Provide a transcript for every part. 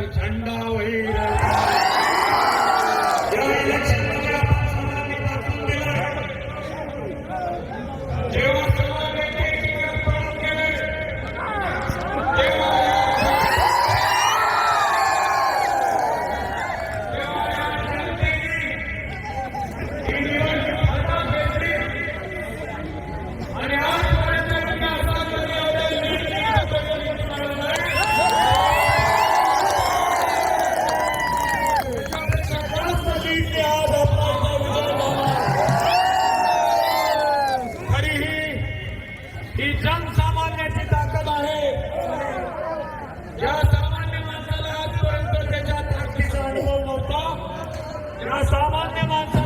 झंडा वही सामान्य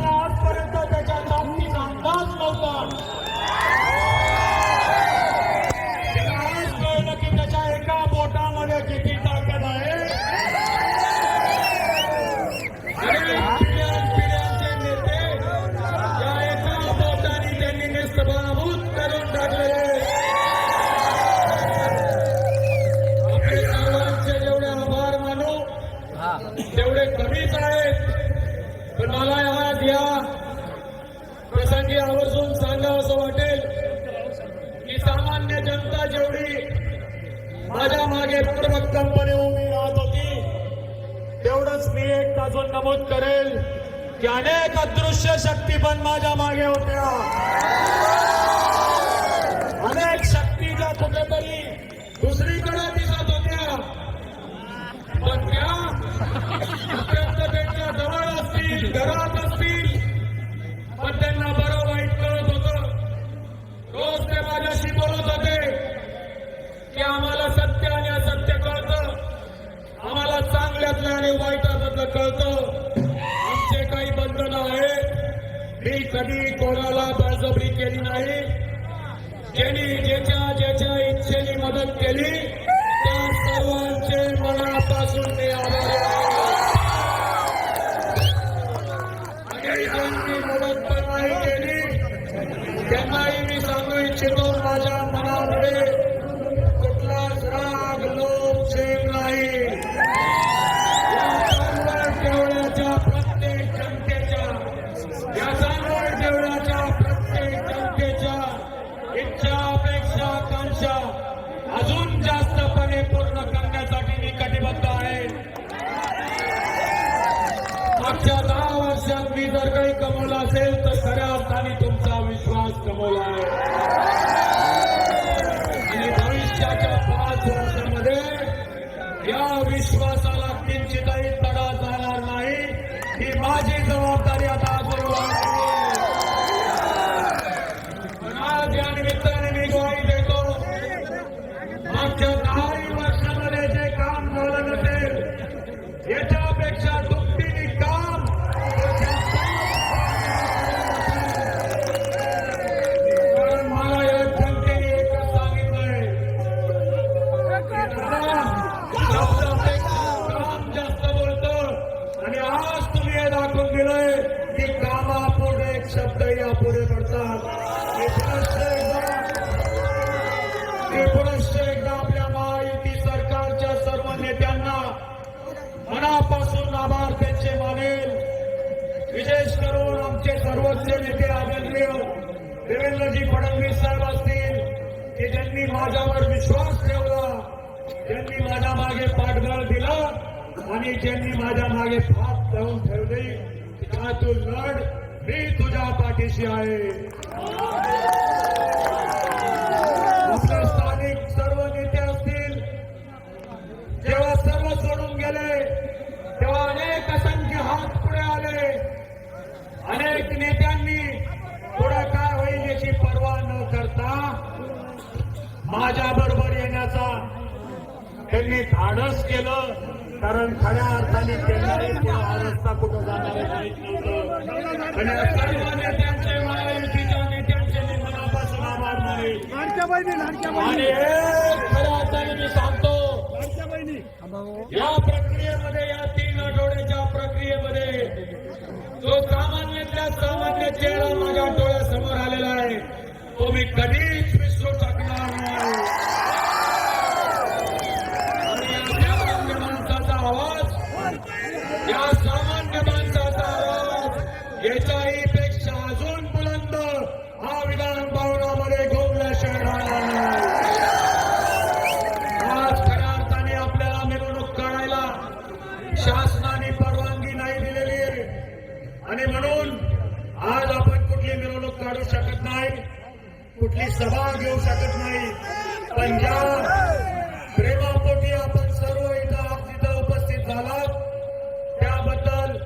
सांगा असं वाटेल की सामान्य जनता जेवढी माझ्या मागे पूर्वक्तपणे उभी राहत होती तेवढंच मी एक अजून नमूद करेल की अनेक अदृश्य शक्ती पण माझ्या मागे होत्या. की आम्हाला सत्य आणि असत्य कळतं. आम्हाला चांगल्यातलं आणि वाईटातलं कळतं. आमचे काही बंधनं आहेत. मी कधी कोणाला बळजबरी केली नाही. ज्यांनी ज्याच्या ज्याच्या इच्छेने मदत केली त्या सर्वांचे मनापासून मी आभार जर काही कमवलं असेल तर खऱ्या अर्थाने तुमचा विश्वास कमवला आहे. आणि भविष्याच्या पाच वर्षामध्ये या विश्वासाला किंचितही तडा जाणार नाही. ही माझी जबाबदारी पुढे पडतात. हे पुनश्च एकदा. हे पुनश्च एकदा आपल्या महायुती सरकारच्या सर्व नेत्यांना मनापासून आभार त्यांचे मानेल. विशेष करून आमचे सर्वोच्च नेते आदरणीय देवेंद्रजी फडणवीस साहेब असतील की ज्यांनी माझ्यावर विश्वास ठेवला ज्यांनी माझ्या मागे पाठबळ दिला आणि ज्यांनी माझ्या मागे फात लावून ठेवले. की का तू लढ मी तुझ्या पाठीशी आहे. आपले स्थानिक सर्व नेते असतील. जेव्हा सर्व सोडून गेले तेव्हा अनेक असंख्य हात पुढे आले. अनेक नेत्यांनी पुढे काय होईल याची पर्वा न करता माझ्या बरोबर येण्याचा त्यांनी धाडस केलं कारण खऱ्या अर्थाने त्यांना रस्ता कुठं जाणार लाडक्या बहिणी बहिणी. मी सांगतो लाडक्या बहिणी. या प्रक्रियेमध्ये या तीन आठवड्याच्या प्रक्रियेमध्ये जो सामान्यातल्या सामान्य चेहरा माझ्या डोळ्यासमोर आलेला आहे तो मी कधीच कुठली काढू शकत नाही कुठली सभा घेऊ शकत नाही. पण ज्या प्रेमापोटी आपण सर्व इथं आज तिथं उपस्थित झालात. त्याबद्दल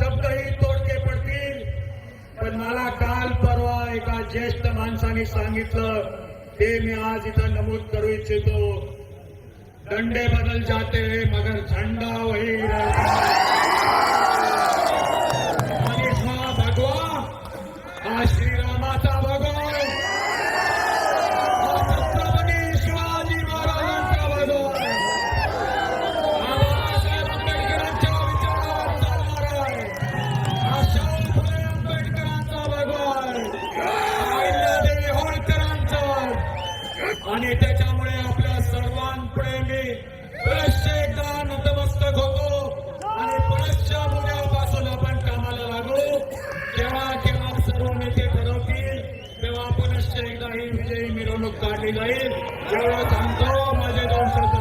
शब्दही तोडके पडतील. पण मला काल परवा एका ज्येष्ठ माणसाने सांगितलं ते मी आज इथं नमूद करू इच्छितो. डंडे बदल जाते मगर झंडा आणि त्याच्यामुळे आपल्या सर्वांपुढे मी पुनश्च एकदा नतमस्तक होतो. आणि पुनश्च उद्यापासून आपण कामाला लागू. जेव्हा केव्हा सर्व नेते ठरवतील तेव्हा पुनश्च एकदा ही विजयी मिरवणूक काढली जाईल. एवढं सांगतो. माझे दोन शब्द